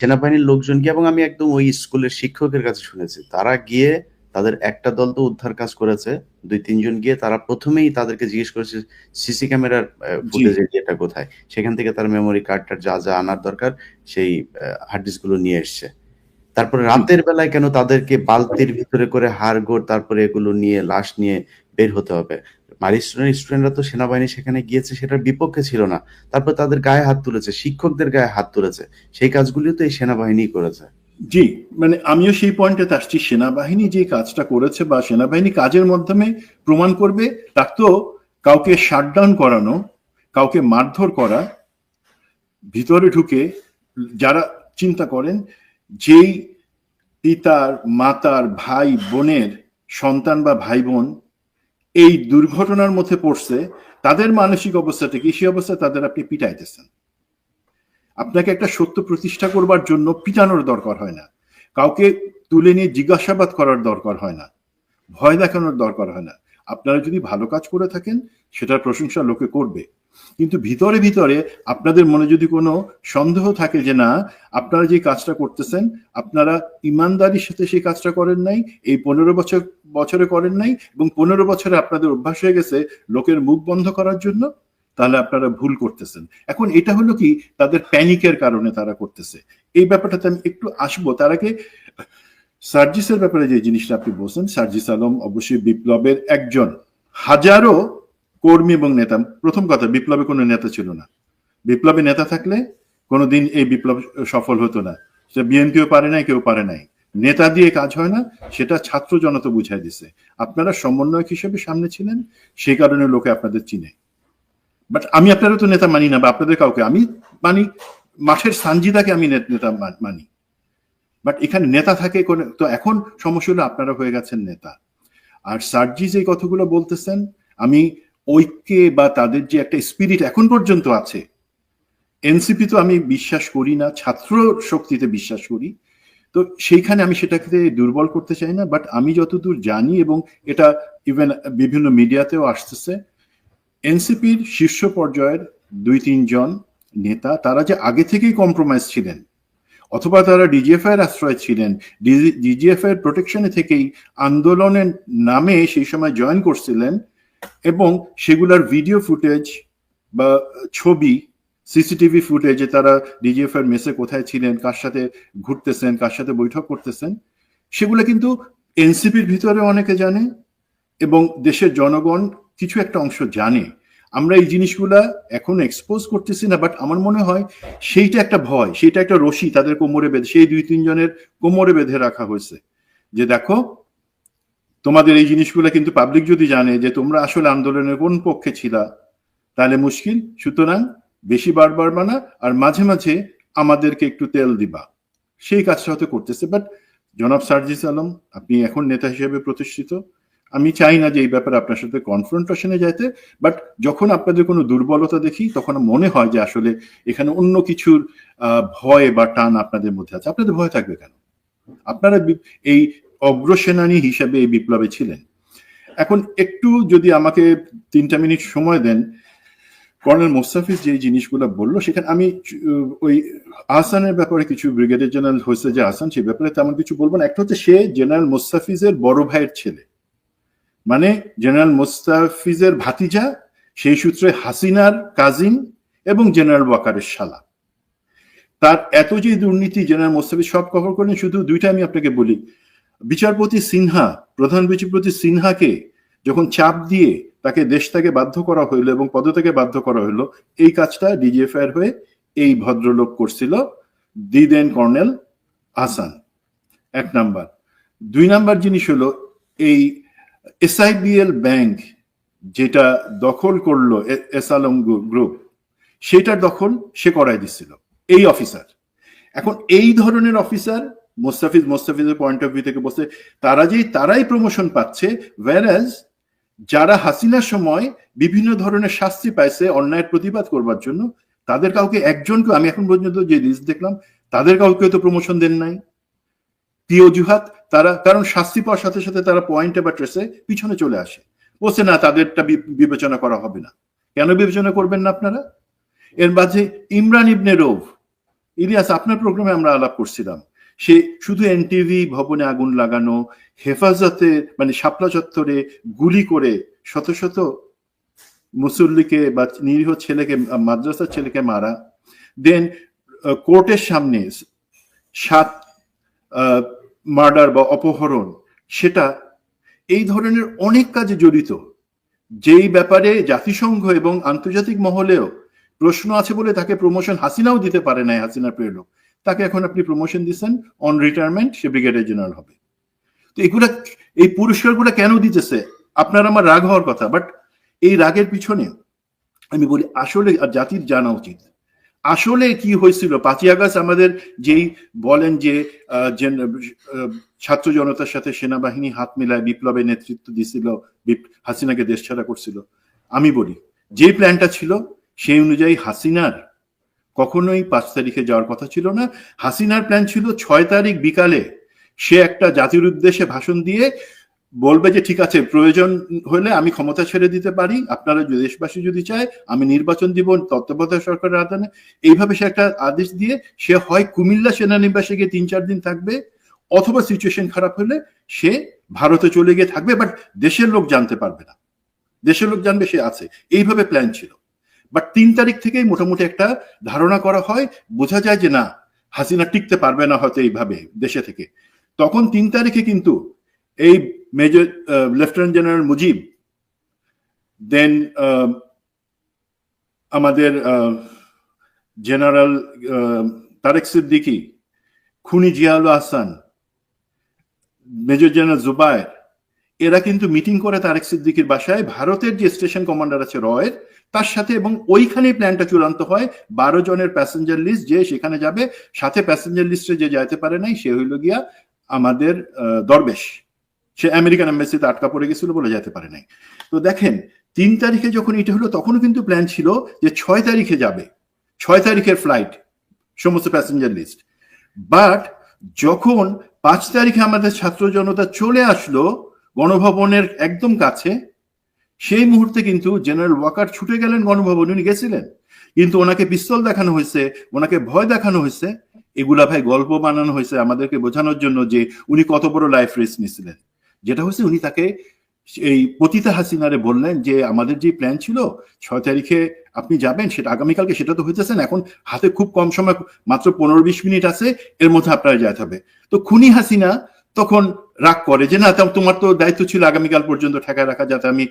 সেনাবাহিনীর লোকজন গিয়ে এবং আমি একদম ওই স্কুলের শিক্ষকের কাছে শুনেছি। তারা গিয়ে তাদের একটা দল তো উদ্ধার কাজ করেছে দুই তিনজন গিয়ে তারা প্রথমেই তাদেরকে জিজ্ঞেস করেছে সিসি ক্যামেরার ফুটেজের এটা কোথায়? সেখান থেকে তার মেমোরি কার্ডটা যা যা আনার দরকার সেই হার্ড ডিস্কগুলো নিয়ে এসছে। তারপরে রাতের বেলায় কেন তাদেরকে বালতির ভিতরে করে হাড়গোড় তারপরে এগুলো নিয়ে লাশ নিয়ে বের হতে হবে। স্টুডেন্ট স্টুডেন্টরা তো সেনাবাহিনী সেখানে গিয়েছে, সেটার বিপক্ষে ছিল না। তারপর তাদের গায়ে হাত তুলেছে, শিক্ষকদের গায়ে হাত তুলেছে। সেই কাজগুলিও তো এই সেনাবাহিনী করেছে। জি মানে আমিও সেই পয়েন্টে আসছি। সেনাবাহিনী যে কাজটা করেছে বা সেনাবাহিনী কাজের মাধ্যমে প্রমাণ করবে তার তো কাউকে শাটডাউন করানো, কাউকে মারধর করা, ভিতরে ঢুকে যারা চিন্তা করেন, যেই পিতার, মাতার, ভাই, বোনের সন্তান বা ভাই বোন এই দুর্ঘটনার মধ্যে পড়ছে, তাদের মানসিক অবস্থাটা কি? সেই অবস্থায় তাদের আপনি পিটাইতেছেন। আপনাকে একটা সত্য প্রতিষ্ঠা করবার জন্য পিটানোর দরকার হয় না। কাউকে তুলে নিয়ে জিজ্ঞাসাবাদ করার দরকার হয় না। ভয় দেখানোর দরকার হয় না। আপনারা যদি ভালো কাজ করে থাকেন, সেটার প্রশংসা লোকে করবে। কিন্তু ভিতরে ভিতরে আপনাদের মনে যদি কোনো সন্দেহ থাকে যে না, আপনারা যে কাজটা করতেছেন, আপনারা ইমানদারির সাথে সেই কাজটা করেন নাই, এই পনেরো বছর, বছরে করেন নাই, এবং পনেরো বছরে আপনাদের অভ্যাস হয়ে গেছে লোকের মুখ বন্ধ করার জন্য, তাহলে আপনারা ভুল করতেছেন। এখন এটা হলো কি, তাদের প্যানিকের কারণে তারা করতেছে। এই ব্যাপারটাতে আমি একটু আসব। তার আগে সার্জিসের ব্যাপারে যে জিনিসটা আপনি বলছেন, সার্জিস আলম অবশ্যই বিপ্লবের একজন। হাজারো কর্মী এবং নেতা, প্রথম কথা, বিপ্লবে কোনো নেতা ছিল না। বিপ্লবে নেতা থাকলে কোনোদিন এই বিপ্লব সফল হতো না। সেটা বিএনপিও পারে নাই, কেউ পারে নাই। নেতা দিয়ে কাজ হয় না, সেটা ছাত্র জনতা বুঝাই দিছে। আপনারা সমন্বয়ক হিসেবে সামনে ছিলেন, সেই কারণে লোকে আপনাদের চিনে। বাট আমি আপনারা তো নেতা মানি না, বা আপনাদের কাউকে, আমি মানি, মাঠের সানজিদাকে আমি নেতা মানি। বাট এখানে নেতা থাকে কোন, তো এখন সমস্যা হলো আপনারা হয়ে গেছেন নেতা। আর সার্জি যে কথাগুলো বলতেছেন, আমি ঐক্যে বা তাদের যে একটা স্পিরিট এখন পর্যন্ত আছে, এনসিপি তো আমি বিশ্বাস করি না, ছাত্র শক্তিতে বিশ্বাস করি, তো সেইখানে আমি সেটাকে দুর্বল করতে চাই না বাট আমি যতদূর জানি এবং এটা ইভেন বিভিন্ন মিডিয়াতেও আসতেছে, এনসিপির শীর্ষ পর্যায়ের দুই তিনজন নেতা, তারা যে আগে থেকেই কম্প্রোমাইজ ছিলেন অথবা তারা ডিজিএফআই এর আশ্রয় ছিলেন। ডিজিএফআই এর প্রোটেকশনে থেকেই আন্দোলনের নামে সেই সময় জয়েন করছিলেন এবং সেগুলার ভিডিও ফুটেজ বা ছবি সিসিটিভি ফুটেজে তারা ডিজিএফ এর মেসে কোথায় ছিলেন, কার সাথে ঘুরতেছেন, কার সাথে বৈঠক করতেছেন, সেগুলো কিন্তু এনসিপির ভিতরে অনেকে জানে এবং দেশের জনগণ কিছু একটা অংশ জানে। আমরা এই জিনিসগুলা এখন এক্সপোজ করতেছি না বাট আমার মনে হয় সেইটা একটা ভয়, সেইটা একটা রশি তাদের কোমরে বেঁধে, সেই দুই তিনজনের কোমরে বেঁধে রাখা হয়েছে। যে দেখো, তোমাদের এই জিনিসগুলো কিন্তু পাবলিক যদি জানে যে তোমরা আসলে আন্দোলনের কোন পক্ষে ছিলা, তাহলে মুশকিল। সুতরাং বেশি বারবার মানা আর মাঝে মাঝে আমাদেরকে একটু তেল দিবা। সেই কাজটা হয়তো করতেছে বাট জনাব সার্জিস আলম, আপনি এখন নেতা হিসেবে প্রতিষ্ঠিত। আমি চাই না যে এই ব্যাপারে আপনার সাথে কনফ্রন্টেশনে যাইতে বাট যখন আপনাদের কোনো দুর্বলতা দেখি, তখন মনে হয় যে আসলে এখানে অন্য কিছুর ভয় বা টান আপনাদের মধ্যে আছে। আপনাদের ভয় থাকবে কেন? আপনারা এই অগ্রসেনানী হিসাবে এই বিপ্লবে ছিলেন। এখন একটু যদি আমাকে তিনটা মিনিট সময় দেন, কর্নেল মোস্তাফিজ যে জিনিসগুলো বলল, সেখানে আমি ওই আহসানের ব্যাপারে কিছু ব্রিগেডিয়ার জেনারেল হয়েছে যে আহসান সেই ব্যাপারে তেমন কিছু বলব না। একটা হচ্ছে সে জেনারেল মোস্তাফিজের বড় ভাইয়ের ছেলে। মানে জেনারেল মোস্তাফিজের ভাতিজা, সেই সূত্রে হাসিনার কাজিন এবং জেনারেল ওয়াকারের শালা। তার এত যে দুর্নীতি জেনারেল মোস্তাফিজ সব কভার করেন শুধু দুইটা আমি আপনাকে বলি। বিচারপতি সিনহা, প্রধান বিচারপতি সিনহাকে যখন চাপ দিয়ে তাকে দেশ থেকে বাধ্য করা হইল এবং পদত্যাগে বাধ্য করা হইল, এই কাজটা ডিজিএফআইয়ের হয়ে এই ভদ্রলোক করছিল দি দেন কর্নেল আসান এক নাম্বার। দুই নাম্বার জিনিস হলো, এই এসআইবিএল ব্যাংক যেটা দখল করল এসালম গ্রুপ সেটার দখল সে করাই দিছিল, এই অফিসার এখন এই ধরনের অফিসার মোস্তাফিজ, মোস্তাফিজের পয়েন্ট অফ ভিউ থেকে বসে তারা যেই, তারাই প্রমোশন পাচ্ছে ওয়ারাজ যারা হাসিনার সময় বিভিন্ন ধরনের শাস্তি পাইছে, অন্যায়ের প্রতিবাদ করবার জন্য, তাদের কাউকে একজনকে আমি এখন পর্যন্ত যে লিস্ট দেখলাম, তাদের কাউকে তো প্রমোশন দেন নাই। কি অজুহাত তারা, কারণ শাস্তি পাওয়ার সাথে সাথে তারা পয়েন্টে বা ট্রেসে পিছনে চলে আসে। বলছে, না, তাদেরটা বিবেচনা করা হবে না। কেন বিবেচনা করবেন না আপনারা? এর মাঝে ইমরান ইবনে রোভ ইলিয়াস, আপনার প্রোগ্রামে আমরা আলাপ করছিলাম। সে শুধু এনটিভি ভবনে আগুন লাগানো, হেফাজতে মানে শাপলা চত্বরে গুলি করে শত শত মুসল্লিকে বা নিরীহ ছেলেকে, মাদ্রাসার ছেলেকে মারা। দেন কোর্টের সামনে সাত মার্ডার বা অপহরণ, সেটা এই ধরনের অনেক কাজে জড়িত। যেই ব্যাপারে জাতিসংঘ এবং আন্তর্জাতিক মহলেও প্রশ্ন আছে বলে তাকে প্রমোশন হাসিনাও দিতে পারে নাই হাসিনা প্রিয় তাকে এখন আপনি প্রমোশন দিচ্ছেন অন রিটায়ারমেন্ট সে ব্রিগেডিয়ার জেনারেল হবে। তো এগুলা, এই পুরস্কারগুলো কেন দিতেছে? আপনার আমার রাগ হওয়ার কথা বাট এই রাগের পিছনে আমি বলি, আসলে জাতির জানা উচিত আসলে কি হয়েছিল? পাঁচই আগস্ট আমাদের যেই বলেন যে ছাত্র জনতার সাথে সেনাবাহিনী হাত মিলায় বিপ্লবের নেতৃত্ব দিছিল হাসিনাকে দেশ ছাড়া করছিল। আমি বলি, যে প্ল্যানটা ছিল সেই অনুযায়ী হাসিনার কখনোই পাঁচ তারিখে যাওয়ার কথা ছিল না। হাসিনার প্ল্যান ছিল ছয় তারিখ বিকালে সে একটা জাতির উদ্দেশ্যে ভাষণ দিয়ে বলবে যে, ঠিক আছে, প্রয়োজন হলে আমি ক্ষমতা ছেড়ে দিতে পারি। আপনারা দেশবাসী যদি চায়, আমি নির্বাচন দিব তত্ত্বাবধায়ক সরকারের আদানে। এইভাবে সে একটা আদেশ দিয়ে সে হয় কুমিল্লা সেনানিবাসে গিয়ে তিন চার দিন থাকবে। অথবা সিচুয়েশন খারাপ হলে সে ভারতে চলে গিয়ে থাকবে বাট দেশের লোক জানতে পারবে না। দেশের লোক জানবে সে আছে। এইভাবে প্ল্যান ছিল। বাট তিন তারিখ থেকেই মোটামুটি একটা ধারণা করা হয়। বোঝা যায় যে, না, হাসিনা টিকতে পারবে না হয়তো এইভাবে দেশে থেকে। তখন তিন তারিখে কিন্তু এই major lieutenant general Mujib then আমাদের জেনারেল তারেক সিদ্দিকি খুনি জিয়াউল আহসান মেজর জেনারেল জুবায়ের এরা কিন্তু মিটিং করে তারেক সিদ্দিকির বাসায়। ভারতের যে স্টেশন কমান্ডার আছে রয়ের, তার সাথে এবং ওইখানেই প্ল্যানটা চূড়ান্ত হয়। বারো জনের প্যাসেঞ্জার লিস্ট যে সেখানে যাবে, সাথে প্যাসেঞ্জার লিস্টে যে যাইতে পারে নাই, সে হইল গিয়া আমাদের দরবেশ। সে আমেরিকান এম্বাসিতে আটকা পড়ে গেছিল বলে যেতে পারে নাই। তো দেখেন, তিন তারিখে যখন এটা হলো, তখনও কিন্তু প্ল্যান ছিল যে ছয় তারিখে যাবে। ছয় তারিখের ফ্লাইট সমস্ত প্যাসেঞ্জার লিস্ট বাট যখন পাঁচ তারিখে আমাদের ছাত্র জনতা চলে আসলো, গণভবনের একদম কাছে, সেই মুহূর্তে কিন্তু জেনারেল ওয়াকার ছুটে গেলেন গণভবনে, উনি গেছিলেন। কিন্তু ওনাকে পিস্তল দেখানো হয়েছে, ওনাকে ভয় দেখানো হয়েছে। এগুলা ভাই গল্প বানানো হয়েছে আমাদেরকে বোঝানোর জন্য যে উনি কত বড় লাইফ রিস্ক নিছিলেন। যেটা হচ্ছে উনি তাকে এই পতিতা হাসিনারে বললেন যে, আমাদের যে প্ল্যান ছিল, ছয় তারিখে আপনি যাবেন, সেটা আগামীকালকে সেটা তো হইতেছে না, এখন হাতে খুব কম সময়, মাত্র পনেরো বিশ মিনিট আছে, এর মধ্যে আপনারা যেতে হবে। তো খুনি হাসিনা তখন রাগ করে যে, না তোমার তো দায়িত্ব ছিল আগামীকাল পর্যন্ত ঠেকায় রাখা, যাতে আমি